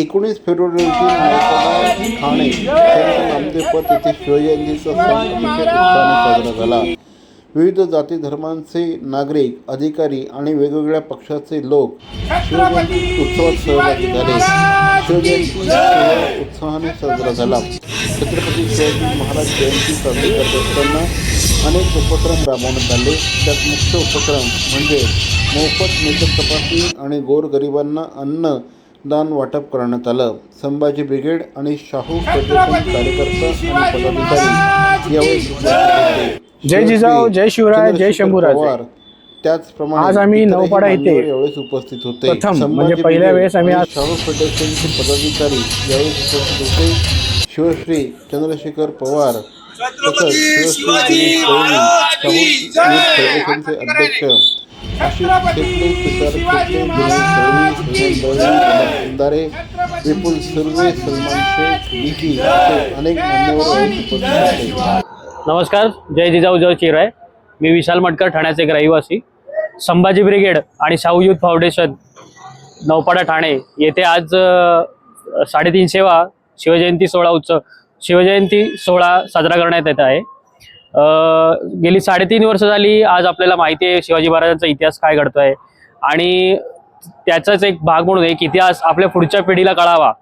एकोणीस फेब्रुवारी रोजी ठाणे संत नामदेवपत येथे शिवजयंतीचा सण अतिशय उत्साहाने साजरा झाला. विविध जाती धर्मांचे नागरिक अधिकारी आणि वेगवेगळ्या पक्षाचे लोक शिवजयंती उत्सवात सहभागी झाले. शिवजयंती सोहळा उत्साहाने साजरा झाला. छत्रपती शिवाजी महाराज जयंती साजरी करत असताना अनेक उपक्रम राबवण्यात आले. त्यात मुख्य उपक्रम म्हणजे मोफत नेत्र तपासणी आणि गोरगरिबांना अन्न दान वाटप करण्यात आलं. संभाजी ब्रिगेड आणि शाहू फेडरेशन कार्यकर्ता आणि पदाधिकारी यावेळी उपस्थित होते. जय जिजाऊ, जय शिवराय, जय शंभूराजे. त्याचप्रमाणे आज आम्ही नौपाडा येथे यावेळेस उपस्थित होते. प्रथम म्हणजे पहिल्या वेळेस आम्ही आज- शाहू फेडरेशनचे पदाधिकारी यावेळी उपस्थित होते. शिवश्री चंद्रशेखर पवार तसंच शिवश्री शाहू फेडरेशनचे अध्यक्ष विपुल सुर्वे सलमान शेख अनेक मान्यवर नमस्कार जय जिजाऊ जय चिराय. मी विशाल मटकर ठाण्याचे एक रहिवासी. संभाजी ब्रिगेड आणि शाहू युथ फाउंडेशन नौपाडा ठाणे येथे आज साडेतीन सेवा शिवजयंती सोहळा उत्सव शिवजयंती सोहळा साजरा करण्यात येत आहे. गेली साडेतीन वर्ष झाली आज आपल्याला माहिती आहे शिवाजी महाराजांचा इतिहास काय घडतो आहे आणि त्याचाच एक भाग म्हणून एक इतिहास आपल्या पुढच्या पिढीला कळावा.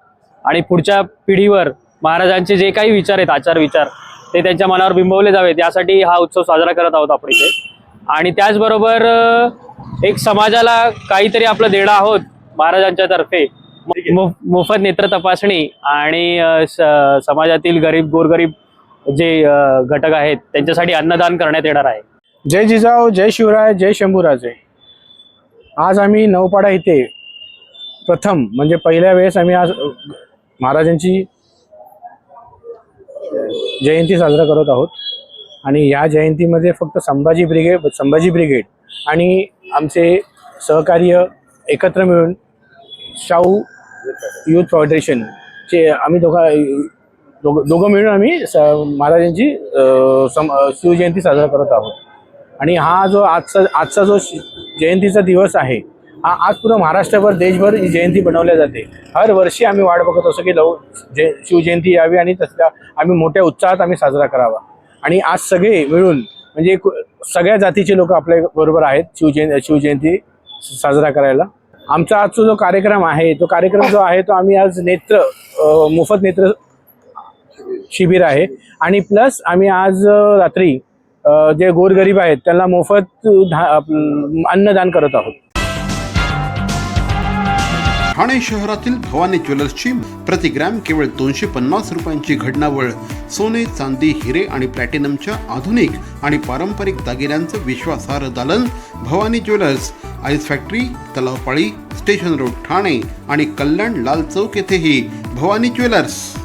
आणि पुढच्या पिढीवर महाराजांचे जे काही विचार आहेत आचार विचार ते त्यांच्या मनावर बिंबवले जावेत. यासाठी हा उत्सव साजरा करत आहोत आपण इथे. आणि त्याचबरोबर एक समाजाला काहीतरी आपलं देणं आहोत महाराजांच्या तर्फे. मोफत नेत्र तपासणी आणि समाजातील गरीब गोरगरीब जे घटक आहेत त्यांच्यासाठी अन्नदान करण्यात येणार आहे. जय जिजाऊ जय शिवराय जय शंभूराजे. आज आम्ही नवपाडा इथे प्रथम म्हणजे पहिल्या वेळेस आम्ही आज महाराजांची जयंती साजरा करत आहोत. आणि या जयंतीमध्ये फक्त संभाजी ब्रिगेड संभाजी ब्रिगेड आणि आमचे सहकार्य एकत्र मिळून शाहू युथ फाउंडेशनचे आम्ही दोघा दोघं दोघं मिळून आम्ही स महाराजांची सम शिवजयंती साजरा करत आहोत. आणि हा जो आजचा आजचा जो शि- जयंतीचा दिवस आहे हा आज पूर्ण महाराष्ट्रभर देशभर ही जयंती बनवल्या जाते. हर वर्षी आम्ही वाट बघत असतो की लव जय शिवजयंती यावी आणि तसल्या आम्ही मोठ्या उत्साहात आम्ही साजरा करावा. आणि आज सगळे मिळून म्हणजे सगळ्या जातीचे लोक आपल्या बरोबर आहेत शिवजयं शिवजयंती साजरा करायला. आमचा आजचा जो कार्यक्रम आहे तो कार्यक्रम जो आहे तो आम्ही आज नेत्र मोफत नेत्र शिबिर आहे. आणि प्लस आम्ही आज रात्री जे गोरगरीब आहेत त्यांना मोफत धा- अन्नदान करत आहोत. ठाणे शहरातील भवानी ज्वेलर्सची प्रति ग्रॅम केवळ दोनशे पन्नास रुपयांची घडणावळ सोने चांदी हिरे आणि प्लॅटिनमच्या आधुनिक आणि पारंपरिक दागिन्यांचं विश्वासार्ह दालन Bhavani jewellers ice factory Talavpali station road Thane आणि कल्याण लाल चौक येथेही भवानी ज्वेलर्स.